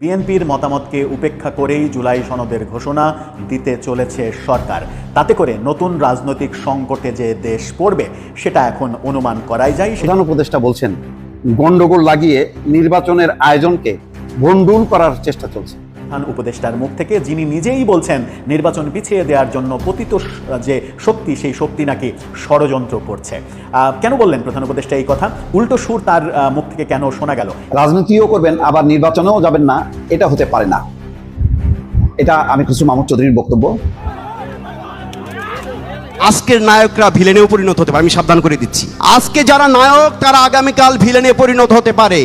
বিএনপির মতামতকে উপেক্ষা করেই জুলাই সনদের ঘোষণা দিতে চলেছে সরকার। তাতে করে নতুন রাজনৈতিক সংকটে যে দেশ পড়বে, সেটা এখন অনুমান করাই যায়। সেখান উপদেষ্টা বলছেন গণ্ডগোল লাগিয়ে নির্বাচনের আয়োজনকে ভণ্ডুল করার চেষ্টা চলছে। প্রধান উপদেষ্টার মুখ থেকে যিনি নিজেই বলছেন নির্বাচন পিছিয়ে দেওয়ার জন্য পতিত যে শক্তি সেই শক্তি নাকি ষড়যন্ত্র করছে। কেন বললেন প্রধান উপদেষ্টা এই কথা? উল্টো সুর তার মুখ থেকে কেন শোনা গেল? রাজনীতিও করবেন আবার নির্বাচনেও যাবেন না এটা হতে পারে না। এটা আমি খুশু মাহমুদ চৌধুরীর বক্তব্য। আজকের নায়করা ভিলেনেও পরিণত হতে পারে আমি সাবধান করে দিচ্ছি। আজকে যারা নায়ক তারা আগামীকাল ভিলেনে পরিণত হতে পারে।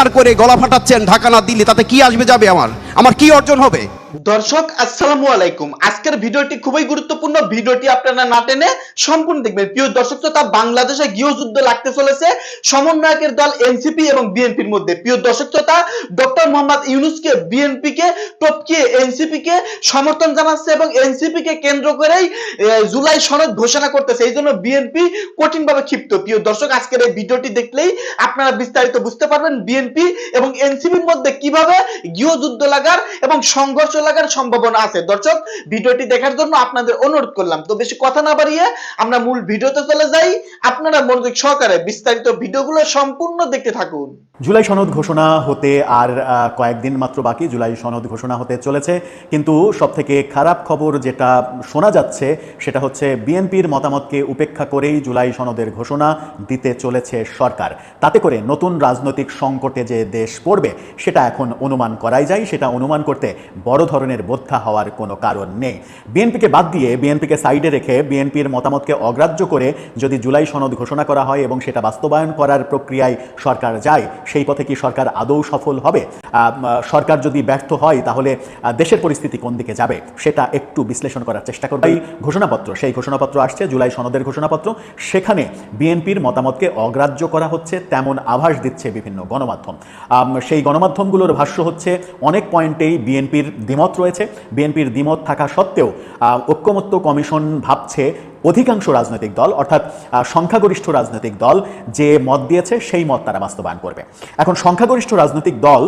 চিৎকার করে গলা ফাটাচ্ছেন, ঢাকা না দিল্লি, তাতে কি আসবে, যাবে আমার? আমার কি অর্জন হবে? দর্শক, আসসালামু আলাইকুম। আজকের ভিডিওটি খুবই গুরুত্বপূর্ণ। ভিডিওটি আপনারা না টেনে সম্পূর্ণ দেখবেন। প্রিয় দর্শক শ্রোতা, বাংলাদেশে গৃহযুদ্ধ লাগতে চলেছে। সমন্বয়কের দল এনসিপি এবং বিএনপির মধ্যে। প্রিয় দর্শক শ্রোতা, ডক্টর মোহাম্মদ ইউনুসকে বিএনপি কে টপকিয়ে এনসিপি কে সমর্থন জানাচ্ছে এবং এনসিপি কে কেন্দ্র করেই জুলাই সনদ ঘোষণা করতেছে। এই জন্য বিএনপি কঠিনভাবে ক্ষিপ্ত। প্রিয় দর্শক, আজকের এই ভিডিওটি দেখলেই আপনারা বিস্তারিত বুঝতে পারবেন বিএনপি এবং এনসিপির মধ্যে কীভাবে গৃহযুদ্ধ লাগার এবং সংঘর্ষ লাগার সম্ভাবনা আছে। দর্শক, ভিডিওটি দেখার জন্য আপনাদের অনুরোধ করলাম। তো বেশি কথা না বাড়িয়ে আমরা মূল ভিডিওতে চলে যাই। আপনারা মনোযোগ সহকারে বিস্তারিত ভিডিওগুলো সম্পূর্ণ দেখতে থাকুন। জুলাই সনদ ঘোষণা হতে আর কয়েকদিন মাত্র বাকি। জুলাই সনদ ঘোষণা হতে চলেছে। কিন্তু সবথেকে খারাপ খবর যেটা শোনা যাচ্ছে, সেটা হচ্ছে বিএনপির মতামতকে উপেক্ষা করেই জুলাই সনদের ঘোষণা দিতে চলেছে সরকার। তাতে করে নতুন রাজনৈতিক সংকটে যে দেশ পড়বে, সেটা এখন অনুমান করাই যায়। সেটা অনুমান করতে বড় ধরনের বোদ্ধা হওয়ার কোনো কারণ নেই। বিএনপিকে বাদ দিয়ে বিএনপিকে সাইডে রেখে বিএনপির মতামতকে অগ্রাহ্য করে যদি জুলাই সনদ ঘোষণা করা হয় এবং সেটা বাস্তবায়ন করার প্রক্রিয়ায় সরকার যায়, সেই পথে কি সরকার আদৌ সফল হবে? সরকার যদি ব্যর্থ হয়, তাহলে দেশের পরিস্থিতি কোন দিকে যাবে? সেটা একটু বিশ্লেষণ করার চেষ্টা করবে। এই ঘোষণাপত্র, সেই ঘোষণাপত্র আসছে, জুলাই সনদের ঘোষণাপত্র। সেখানে বিএনপির মতামতকে অগ্রাহ্য করা হচ্ছে, তেমন আভাস দিচ্ছে বিভিন্ন গণমাধ্যম। সেই গণমাধ্যমগুলোর ভাষ্য হচ্ছে, অনেক পয়েন্টেই বিএনপির দ্বিমত রয়েছে। বিএনপির দ্বিমত থাকা সত্ত্বেও ঐক্যমত্য কমিশন ভাবছে অধিকাংশ রাজনৈতিক দল, অর্থাৎ সংখ্যাগরিষ্ঠ রাজনৈতিক দল যে মত দিয়েছে, সেই মত তারা বাস্তবায়ন করবে। এখন সংখ্যাগরিষ্ঠ রাজনৈতিক দল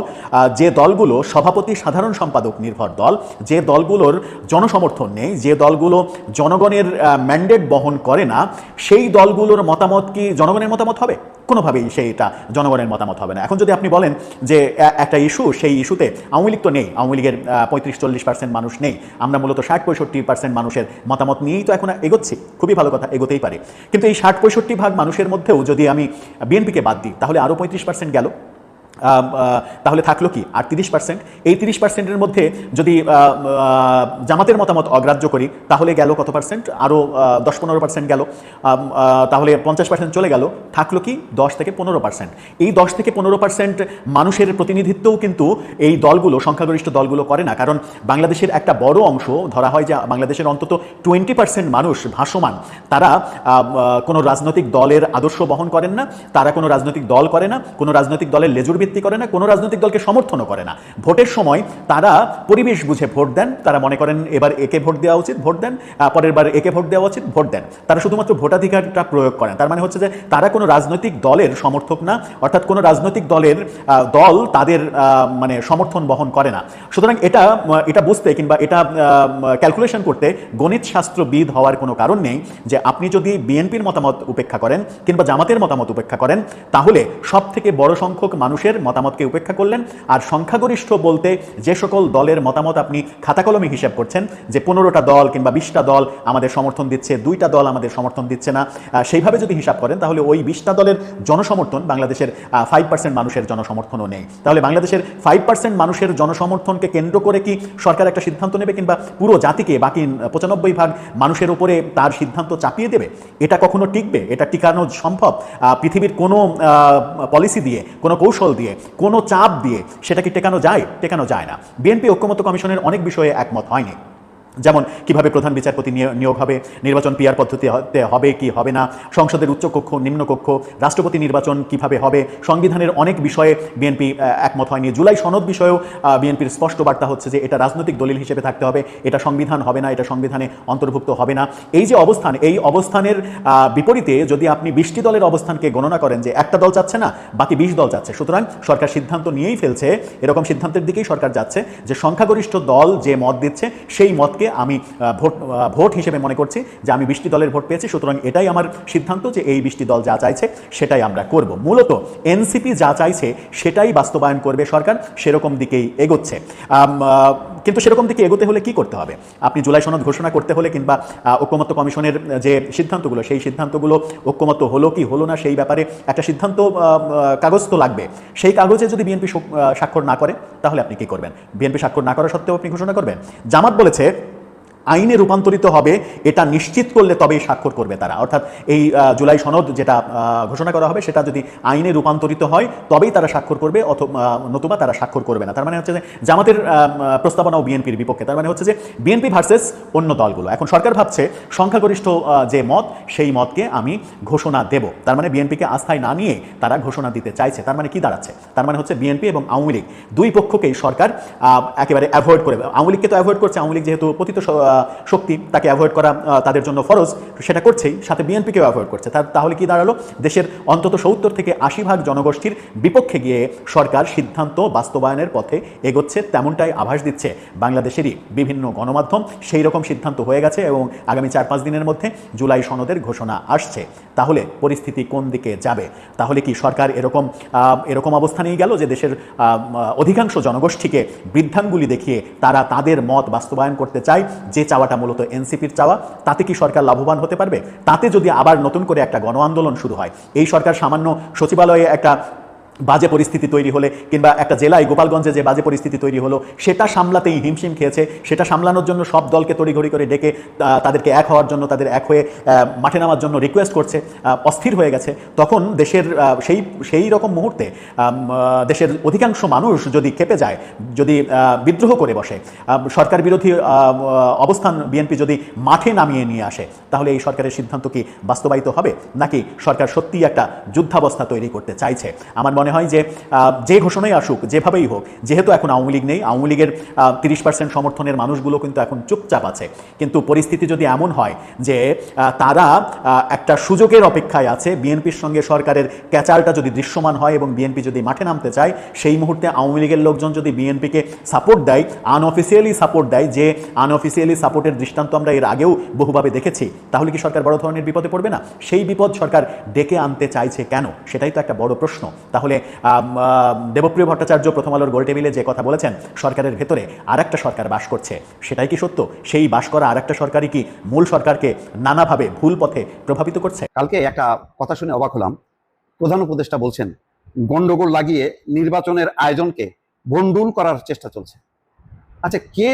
যে দলগুলো সভাপতি, সাধারণ সম্পাদক নির্ভর দল, যে দলগুলোর জনসমর্থন নেই, যে দলগুলো জনগণের ম্যান্ডেট বহন করে না, সেই দলগুলোর মতামত কি জনগণের মতামত হবে? কোনোভাবেই সেইটা জনগণের মতামত হবে না। এখন যদি আপনি বলেন যে একটা ইস্যু, সেই ইস্যুতে আওয়ামী লীগ তো নেই, আওয়ামী লীগের পঁয়ত্রিশ, চল্লিশ পার্সেন্ট মানুষ নেই, আমরা মূলত ষাট, পঁয়ষট্টি পার্সেন্ট মানুষের মতামত নিয়েই তো এখন এগোচ্ছি। খুবই ভালো কথা, এগোতেই পারে। কিন্তু এই ষাট পঁয়ষট্টি ভাগ মানুষের মধ্যেও যদি আমি বিএনপিকে বাদ দিই, তাহলে আরও পঁয়ত্রিশ পার্সেন্ট গেল। তাহলে থাকল কি? আর তিরিশ পার্সেন্ট এই তিরিশ পার্সেন্টের মধ্যে যদি জামাতের মতামত অগ্রাহ্য করি, তাহলে গেল কত পার্সেন্ট আরও দশ পনেরো পার্সেন্ট গেল। তাহলে পঞ্চাশ পার্সেন্ট চলে গেল। থাকল কি? দশ থেকে পনেরো পার্সেন্ট এই দশ থেকে পনেরো পার্সেন্ট মানুষের প্রতিনিধিত্বও কিন্তু এই দলগুলো, সংখ্যাগরিষ্ঠ দলগুলো করে না। কারণ বাংলাদেশের একটা বড় অংশ, ধরা হয় যে বাংলাদেশের অন্তত টোয়েন্টি পার্সেন্ট মানুষ ভাসমান। তারা কোনো রাজনৈতিক দলের আদর্শ বহন করেন না। তারা কোনো রাজনৈতিক দল করে না। কোনো রাজনৈতিক দলের লেজুর ভিত্তি করে না, কোনো রাজনৈতিক দলকে সমর্থনও করে না। ভোটের সময় তারা পরিবেশ বুঝে ভোট দেন। তারা মনে করেন এবার একে ভোট দেওয়া উচিত, ভোট দেন। পরের বার একে ভোট দেওয়া উচিত, ভোট দেন। তারা শুধুমাত্র ভোটাধিকারটা প্রয়োগ করেন। তার মানে হচ্ছে যে তারা কোনো রাজনৈতিক দলের সমর্থক না, অর্থাৎ কোনো রাজনৈতিক দলের দল তাদের মানে সমর্থন বহন করে না। সুতরাং এটা এটা বুঝতে কিংবা এটা ক্যালকুলেশন করতে গণিত শাস্ত্রবিদ হওয়ার কোনো কারণ নেই যে আপনি যদি বিএনপির মতামত উপেক্ষা করেন কিংবা জামাতের মতামত উপেক্ষা করেন, তাহলে সব থেকে বড় সংখ্যক মানুষের মতামতকে উপেক্ষা করলেন। আর সংখ্যাগরিষ্ঠ বলতে যে সকল দলের মতামত আপনি খাতা কলমে হিসাব করছেন, যে পনেরোটা দল কিংবা বিশটা দল আমাদের সমর্থন দিচ্ছে, দুইটা দল আমাদের সমর্থন দিচ্ছে না সেইভাবে যদি হিসাব করেন, তাহলে ওই বিশটা দলের জনসমর্থন বাংলাদেশের ফাইভ পার্সেন্ট মানুষের জনসমর্থনও নেই। তাহলে বাংলাদেশের ফাইভ পার্সেন্ট মানুষের জনসমর্থনকে কেন্দ্র করে কি সরকার একটা সিদ্ধান্ত নেবে কিংবা পুরো জাতিকে বাকি পঁচানব্বই ভাগ মানুষের উপরে তার সিদ্ধান্ত চাপিয়ে দেবে? এটা কখনো টিকবে? এটা টিকানো সম্ভব? পৃথিবীর কোনো পলিসি দিয়ে, কোনো কৌশল দিয়ে কোনো চাপ দিয়ে সেটাকে টেকানো যায়? টেকানো যায় না। বিএনপি ঐক্যমত কমিশনের অনেক বিষয়ে একমত হয়নি। যেমন কীভাবে প্রধান বিচারপতি নিয়- নিয়োগ হবে, নির্বাচন পিয়ার পদ্ধতিতে হবে কি হবে না, সংসদের উচ্চকক্ষ, নিম্নকক্ষ, রাষ্ট্রপতি নির্বাচন কীভাবে হবে, সংবিধানের অনেক বিষয়ে বিএনপি একমত হয়নি। জুলাই সনদ বিষয়েও বিএনপির স্পষ্ট বার্তা হচ্ছে যে এটা রাজনৈতিক দলিল হিসেবে থাকতে হবে, এটা সংবিধান হবে না, এটা সংবিধানে অন্তর্ভুক্ত হবে না। এই যে অবস্থান, এই অবস্থানের বিপরীতে যদি আপনি বিশটি দলের অবস্থানকে গণনা করেন যে একটা দল চাচ্ছে না, বাকি বিশ দল চাচ্ছে, সুতরাং সরকার সিদ্ধান্ত নিয়েই ফেলছে, এরকম সিদ্ধান্তের দিকেই সরকার যাচ্ছে যে সংখ্যাগরিষ্ঠ দল যে মত দিচ্ছে, সেই মতকে আমি ভোট ভোট হিসেবে মনে করছি যে আমি বিশটি দলের ভোট পেয়েছি। সুতরাং এটাই আমার সিদ্ধান্ত যে এই বিশটি দল যা চাইছে সেটাই আমরা করব। মূলত এনসিপি যা চাইছে সেটাই বাস্তবায়ন করবে সরকার, সেরকম দিকেই এগোচ্ছে। কিন্তু সেরকম দিকে এগোতে হলে কি করতে হবে? আপনি জুলাই সনদ ঘোষণা করতে হলে কিংবা ঐক্যমত্য কমিশনের যে সিদ্ধান্তগুলো, সেই সিদ্ধান্তগুলো ঐক্যমত্য হলো কি হলো না সেই ব্যাপারে একটা সিদ্ধান্ত কাগজ তো লাগবে। সেই কাগজে যদি বিএনপি স্বাক্ষর না করে, তাহলে আপনি কি করবেন? বিএনপি স্বাক্ষর না করা সত্ত্বেও আপনি ঘোষণা করবেন? জামাত বলেছে আইনে রূপান্তরিত হবে এটা নিশ্চিত করলে তবেই স্বাক্ষর করবে তারা। অর্থাৎ এই জুলাই সনদ যেটা ঘোষণা করা হবে সেটা যদি আইনে রূপান্তরিত হয় তবেই তারা স্বাক্ষর করবে অথবা নতুবা তারা স্বাক্ষর করবে না। তার মানে হচ্ছে যে জামাতের আহ, প্রস্তাবনাও বিএনপির বিপক্ষে। তার মানে হচ্ছে যে বিএনপি ভার্সেস অন্য দলগুলো। এখন সরকার ভাবছে সংখ্যাগরিষ্ঠ যে মত সেই মতকে আমি ঘোষণা দেব। তার মানে বিএনপিকে আস্থায় না নিয়ে তারা ঘোষণা দিতে চাইছে। তার মানে কি দাঁড়াচ্ছে? তার মানে হচ্ছে বিএনপি এবং আওয়ামী লীগ দুই পক্ষকেই সরকার একেবারে অ্যাভয়েড করে আওয়ামী লীগকে তো অ্যাভয়েড করছে আওয়ামী লীগ যেহেতু পতিত শক্তি তাকে অ্যাভয়েড করা তাদের জন্য ফরজ, সেটা করছেই, সাথে বিএনপিকেও অ্যাভয়েড করছে। তাহলে কি দাঁড়াল? দেশের অন্তত সত্তর থেকে আশি ভাগ জনগোষ্ঠীর বিপক্ষে গিয়ে সরকার সিদ্ধান্ত বাস্তবায়নের পথে এগোচ্ছে, তেমনটাই আভাস দিচ্ছে বাংলাদেশেরই বিভিন্ন গণমাধ্যম। সেই রকম সিদ্ধান্ত হয়ে গেছে এবং আগামী চার পাঁচ দিনের মধ্যে জুলাই সনদের ঘোষণা আসছে। তাহলে পরিস্থিতি কোন দিকে যাবে? তাহলে কি সরকার এরকম এরকম অবস্থানেই গেল যে দেশের অধিকাংশ জনগোষ্ঠীকে বৃদ্ধাঙ্গুলি দেখিয়ে তারা তাদের মত বাস্তবায়ন করতে চায়? যে চাওয়াটা মূলত এনসিপির চাওয়া। তাতে কি সরকার লাভবান হতে পারবে? তাতে যদি আবার নতুন করে একটা গণ আন্দোলন শুরু হয়, এই সরকার সামান্য সচিবালয়ে একটা বাজে পরিস্থিতি তৈরি হলে কিংবা একটা জেলায় গোপালগঞ্জে যে বাজে পরিস্থিতি তৈরি হলো, সেটা সামলাতেই হিমশিম খেয়েছে। সেটা সামলানোর জন্য সব দলকে তড়িঘড়ি করে ডেকে তাদেরকে এক হওয়ার জন্য তাদের এক হয়ে মাঠে নামার জন্য রিকোয়েস্ট করছে। অস্থির হয়ে গেছে। তখন দেশের সেই সেই রকম মুহূর্তে দেশের অধিকাংশ মানুষ যদি খেপে যায়, যদি বিদ্রোহ করে বসে সরকার বিরোধী অবস্থান বিএনপি যদি মাঠে নামিয়ে নিয়ে আসে, তাহলে এই সরকারের সিদ্ধান্ত কি বাস্তবায়িত হবে? নাকি সরকার সত্যিই একটা যুদ্ধাবস্থা তৈরি করতে চাইছে? আমার মনে হয় যে যে ঘোষণাই আসুক, যেভাবেই হোক, যেহেতু এখন আওয়ামী লীগ নেই, আওয়ামী লীগের তিরিশ সমর্থনের মানুষগুলো কিন্তু এখন চুপচাপ আছে। কিন্তু পরিস্থিতি যদি এমন হয় যে তারা একটা সুযোগের অপেক্ষায় আছে, বিএনপির সঙ্গে সরকারের ক্যাচালটা যদি দৃশ্যমান হয় এবং বিএনপি যদি মাঠে নামতে চায়, সেই মুহূর্তে আওয়ামী লীগের লোকজন যদি বিএনপিকে সাপোর্ট দেয় আনঅফিসিয়ালি সাপোর্ট দেয়, যে আনঅফিসিয়ালি সাপোর্টের দৃষ্টান্ত আমরা এর আগেও বহুভাবে দেখেছি, তাহলে কি সরকার বড় ধরনের বিপদে পড়বে না? সেই বিপদ সরকার ডেকে আনতে চাইছে কেন? সেটাই তো একটা বড় প্রশ্ন। তাহলে আহ, দেবপ্রিয় ভট্টাচার্য প্রথম আলোর গোল টেবিলে যে কথা বলেছেন সরকারের ভেতরে আর একটা সরকার বাস করছে সেটাই কি সত্য? সেই বাস করা আর একটা সরকারই কি মূল সরকারকে নানাভাবে ভুল পথে প্রভাবিত করছে? কালকে একটা কথা শুনে অবাক হলাম। প্রধান উপদেষ্টা বলছেন গন্ডগোল লাগিয়ে নির্বাচনের আয়োজনকে ভণ্ডুল করার চেষ্টা চলছে। আচ্ছা কে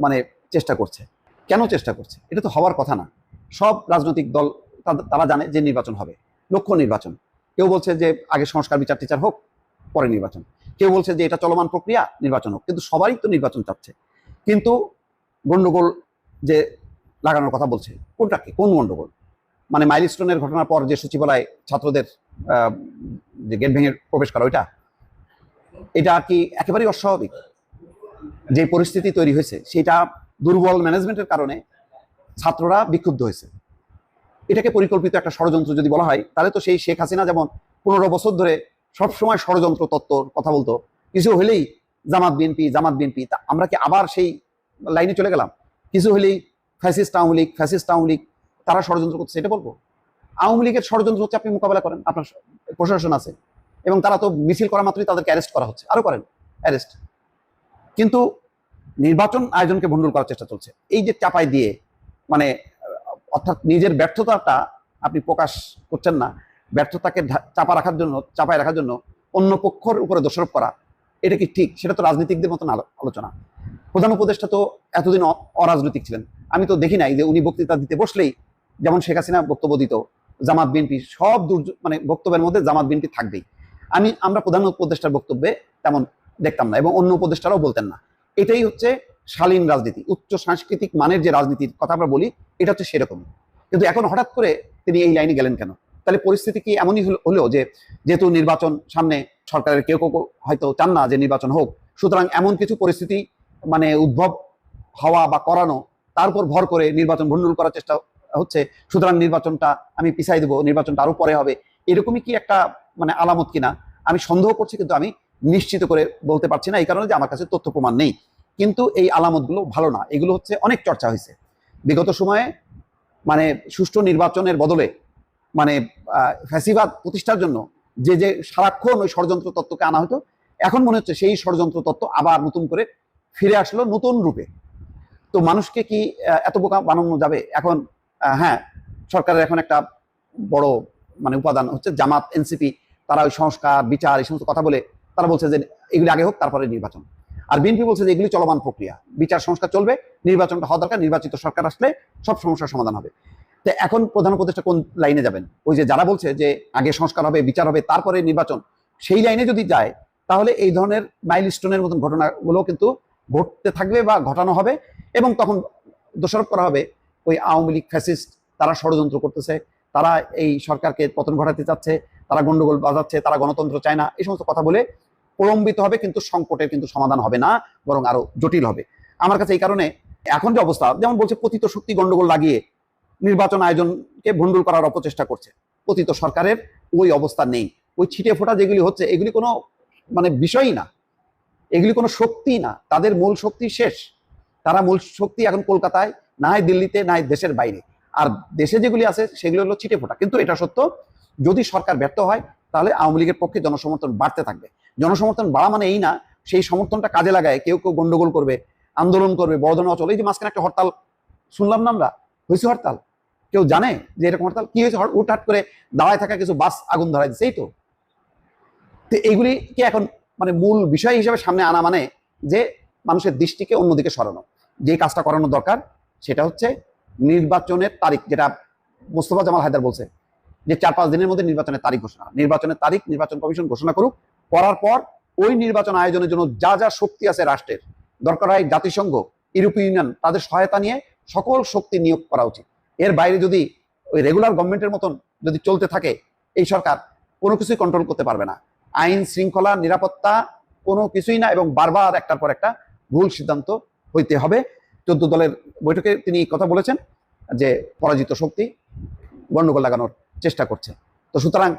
মানে চেষ্টা করছে? কেন চেষ্টা করছে? এটা তো হওয়ার কথা না। সব রাজনৈতিক দল তারা জানে যে নির্বাচন হবে লক্ষ্য নির্বাচন। কেউ বলছে যে আগে সংস্কার বিচার টিচার হোক, পরে নির্বাচন। কেউ বলছে যে এটা চলমান প্রক্রিয়া, নির্বাচন হোক। কিন্তু সবাই তো নির্বাচন চাচ্ছে। কিন্তু গন্ডগোল যে লাগানোর কথা বলছে কোনটাকে কোন গন্ডগোল? মানে মাইলস্টোনের ঘটনার পর যে সচিবালয় ছাত্রদের যে গেট ভেঙে প্রবেশ করা, ওইটা? এটা কি একেবারেই অস্বাভাবিক? যে পরিস্থিতি তৈরি হয়েছে, সেটা দুর্বল ম্যানেজমেন্টের কারণে ছাত্ররা বিক্ষুব্ধ হয়েছে। এটাকে পরিকল্পিত একটা ষড়যন্ত্র যদি বলা হয়, তাহলে তো সেই শেখ হাসিনা যেমন পনেরো বছর ধরে সবসময় ষড়যন্ত্র তত্ত্বর কথা বলতো। কিছু হলেই জামাত বিএনপি জামাত বিএনপি, তা আমরা কি আবার সেই লাইনে চলে গেলাম? কিছু হলেই ফ্যাসিস্ট আওয়ামী লীগ, ফ্যাসিস্ট আওয়ামী লীগ, তারা ষড়যন্ত্র করছে এটা বলব? আওয়ামী লীগের ষড়যন্ত্র হচ্ছে আপনি মোকাবেলা করেন, আপনার প্রশাসন আছে, এবং তারা তো মিছিল করা মাত্রই তাদেরকে অ্যারেস্ট করা হচ্ছে, আরও করেন অ্যারেস্ট কিন্তু নির্বাচন আয়োজনকে ভণ্ডুল করার চেষ্টা চলছে। এই যে চাপাই দিয়ে মানে অর্থাৎ নিজের ব্যর্থতাটা আপনি প্রকাশ করছেন না, ব্যর্থতাকে চাপা রাখার জন্য, চাপায় রাখার জন্য অন্য পক্ষর উপরে দোষারোপ করা, এটা কি ঠিক? সেটা তো রাজনীতিকদের মতন আলোচনা। প্রধান উপদেষ্টা তো এতদিন অরাজনৈতিক ছিলেন। আমি তো দেখি নাই যে উনি বক্তৃতা দিতে বসলেই যেমন শেখ হাসিনা বক্তব্য দিত, জামাত বিএনপি সব দুর্য মানে বক্তব্যের মধ্যে জামাত বিএনপি থাকবেই। আমি আমরা প্রধান উপদেষ্টার বক্তব্যে তেমন দেখতাম না এবং অন্য উপদেষ্টারাও বলতেন না। এটাই হচ্ছে শালীন রাজনীতি, উচ্চ সাংস্কৃতিক মানের যে রাজনীতির কথা আমরা বলি, এটা হচ্ছে সেরকম। কিন্তু এখন হঠাৎ করে তিনি এই লাইনে গেলেন কেন? তাহলে পরিস্থিতি কি এমনই হলো- যে যেহেতু নির্বাচন সামনে সরকারের কেউ কেউ হয়তো চান না যে নির্বাচন হোক, সুতরাং এমন কিছু পরিস্থিতি মানে উদ্ভব হওয়া বা করানো, তার উপর ভর করে নির্বাচন ভণ্ডুল করার চেষ্টা হচ্ছে, সুতরাং নির্বাচনটা আমি পিছাই দেবো, নির্বাচনটা আরও পরে হবে, এরকমই কি একটা মানে আলামত কিনা? আমি সন্দেহ করছি, কিন্তু আমি নিশ্চিত করে বলতে পারছি না, এই কারণে যে আমার কাছে তথ্য প্রমাণ নেই। কিন্তু এই আলামতগুলো ভালো না। এগুলো হচ্ছে অনেক চর্চা হয়েছে। বিগত সময়ে মানে সুষ্ঠু নির্বাচনের বদলে মানে ফ্যাসিবাদ প্রতিষ্ঠার জন্য যে যে সারাক্ষণ ওই ষড়যন্ত্র তত্ত্বকে আনা হতো, এখন মনে হচ্ছে সেই ষড়যন্ত্র তত্ত্ব আবার নতুন করে ফিরে আসলো নতুন রূপে। তো মানুষকে কি এত বোকা বানানো যাবে? এখন হ্যাঁ সরকারের এখন একটা বড় মানে উপাদান হচ্ছে জামাত, এনসিপি, তারা ওই সংস্কার, বিচার এই সমস্ত কথা বলে তারা বলছে যে এগুলি আগে হোক, তারপরে নির্বাচন। আর বিএনপি বলছে যে এগুলি চলমান প্রক্রিয়া। বিচার সংস্কার চলবে, নির্বাচনটা হওয়া দরকার, নির্বাচিত সরকার আসলে সব সমস্যার সমাধান হবে। তো এখন প্রধান উপদেষ্টা কোন লাইনে যাবেন? ওই যে যারা বলছে যে আগে সংস্কার হবে, বিচার হবে, তারপরে নির্বাচন, সেই লাইনে যদি যায়, তাহলে এই ধরনের মাইল স্টোনের মতন ঘটনাগুলো কিন্তু ঘটতে থাকবে বা ঘটানো হবে এবং তখন দোষারোপ করা হবে। ওই আওয়ামী লীগ ফ্যাসিস্ট, তারা ষড়যন্ত্র করতেছে, তারা এই সরকারকে পতন ঘটাতে চাচ্ছে, তারা গন্ডগোল বাজাচ্ছে, তারা গণতন্ত্র চায় না, এই সমস্ত কথা বলে প্রলম্বিত হবে, কিন্তু সংকটের কিন্তু সমাধান হবে না, বরং আরও জটিল হবে। আমার কাছে এই কারণে এখন যে অবস্থা, যেমন বলছে পতিত শক্তি গন্ডগোল লাগিয়ে নির্বাচন আয়োজনকে ভণ্ডুল করার অপচেষ্টা করছে। পতিত সরকারের ওই অবস্থা নেই। ওই ছিটে ফোটা যেগুলি হচ্ছে, এগুলি কোনো মানে বিষয়ই না। এগুলি কোনো শক্তি না। তাদের মূল শক্তি শেষ। তারা মূল শক্তি এখন কলকাতায়, না হয় দিল্লিতে, না দেশের বাইরে। আর দেশে যেগুলি আছে, সেগুলি হলো ছিটে ফোটা। কিন্তু এটা সত্য, যদি সরকার ব্যর্থ হয়, তাহলে আওয়ামী লীগের পক্ষে জনসমর্থন বাড়তে থাকবে। জনসমর্থন বাড়া মানে এই না, সেই সমর্থনটা কাজে লাগায়, কেউ কেউ গন্ডগোল করবে, আন্দোলন করবে বড় অচল। এই যে মাঝখানে একটা হরতাল, শুনলাম না আমরা? হয়েছে হরতাল? কেউ জানে যে এরকম হরতাল? কি হয়েছে? হুটহাট করে দাঁড়ায় থাকা কিছু বাস আগুন ধরাই দিচ্ছে এই তো। তো এইগুলি কি এখন মানে মূল বিষয় হিসেবে সামনে আনা মানে যে মানুষের দৃষ্টিকে অন্যদিকে সরানো। যে কাজটা করানো দরকার, সেটা হচ্ছে নির্বাচনের তারিখ, যেটা মোস্তফা জামাল হায়দার বলছে, যে চার পাঁচ দিনের মধ্যে নির্বাচনের তারিখ ঘোষণা। নির্বাচনের তারিখ, নির্বাচন কমিশন ঘোষণা করুক করার পর ওই নির্বাচন আয়োজনের জন্য যা যা শক্তি আছে রাষ্ট্রের, দরকার হয় জাতিসংঘ, ইউরোপীয় ইউনিয়ন, তাদের সহায়তা নিয়ে সকল শক্তি নিয়োগ করা উচিত। এর বাইরে যদি ওই রেগুলার গভর্নমেন্টের মতন যদি চলতে থাকে, এই সরকার কোনো কিছুই কন্ট্রোল করতে পারবে না। আইন শৃঙ্খলা, নিরাপত্তা কোনো কিছুই না এবং বারবার একটার পর একটা ভুল সিদ্ধান্ত হইতে হবে। চোদ্দ দলের বৈঠকে তিনি কথা বলেছেন যে পরাজিত শক্তি গণ্ডগোল লাগানোর চেষ্টা করছে। তো সুতরাং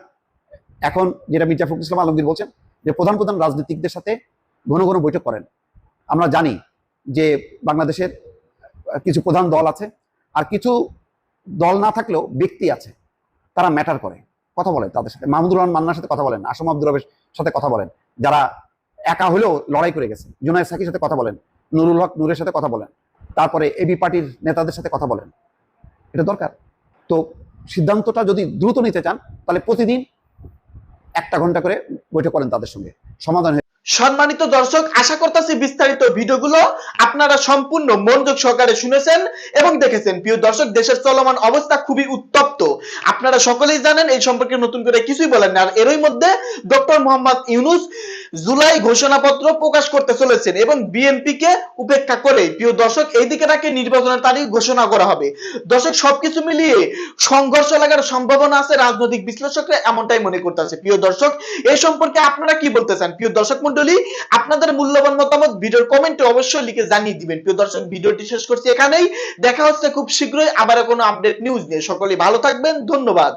এখন যেটা মির্জা ফখরুল ইসলাম আলমগীর বলছেন যে প্রধান প্রধান রাজনীতিকদের সাথে ঘন ঘন বৈঠক করেন। আমরা জানি যে বাংলাদেশের কিছু প্রধান দল আছে আর কিছু দল না থাকলেও ব্যক্তি আছে, তারা ম্যাটার করে। কথা বলেন তাদের সাথে। মাহমুদুর রহমান মান্নার সাথে কথা বলেন, আসম আব্দুর রবের সাথে কথা বলেন। যারা একা হলেও লড়াই করে গেছে, জুনায়দ সাকির সাথে কথা বলেন, নুরুল হক নূরের সাথে কথা বলেন, তারপরে এবি পার্টির নেতাদের সাথে কথা বলেন। এটা দরকার। তো সিদ্ধান্তটা যদি দ্রুত নিতে চান, তাহলে প্রতিদিন একটা ঘণ্টা করে বৈঠক করেন তাদের সঙ্গে। সমাধান সম্মানিত দর্শক, আশা করতেছি বিস্তারিত ভিডিওগুলো আপনারা সম্পূর্ণ মনোযোগ সহকারে শুনেছেন এবং দেখেছেন। প্রিয় দর্শক, দেশের চলমান অবস্থা খুবই উত্তপ্ত। আপনারা সকলেই জানেন, এই সম্পর্কে নতুন করে কিছুই বলেন আর এরই মধ্যে ডক্টর মোহাম্মদ ইউনুস জুলাই ঘোষণাপত্র প্রকাশ করতে চলেছেন এবং বিএনপি কে উপেক্ষা করে প্রিয় দর্শক, এইদিকে নাকি নির্বাচনের তারিখ ঘোষণা করা হবে। দর্শক, সবকিছু মিলিয়ে সংঘর্ষ লাগার সম্ভাবনা আছে রাজনৈতিক বিশ্লেষকরা এমনটাই মনে করতেছে। প্রিয় দর্শক, এই সম্পর্কে আপনারা কি বলতে চান? প্রিয় দর্শক মন্ডলী আপনাদের মূল্যবান মতামত ভিডিওর কমেন্টে অবশ্যই লিখে জানিয়ে দিবেন। প্রিয় দর্শক, ভিডিওটি শেষ করছি এখানেই। দেখা হচ্ছে খুব শীঘ্রই আবার কোনো আপডেট নিউজ নিয়ে। সকলে ভালো থাকবেন। ধন্যবাদ।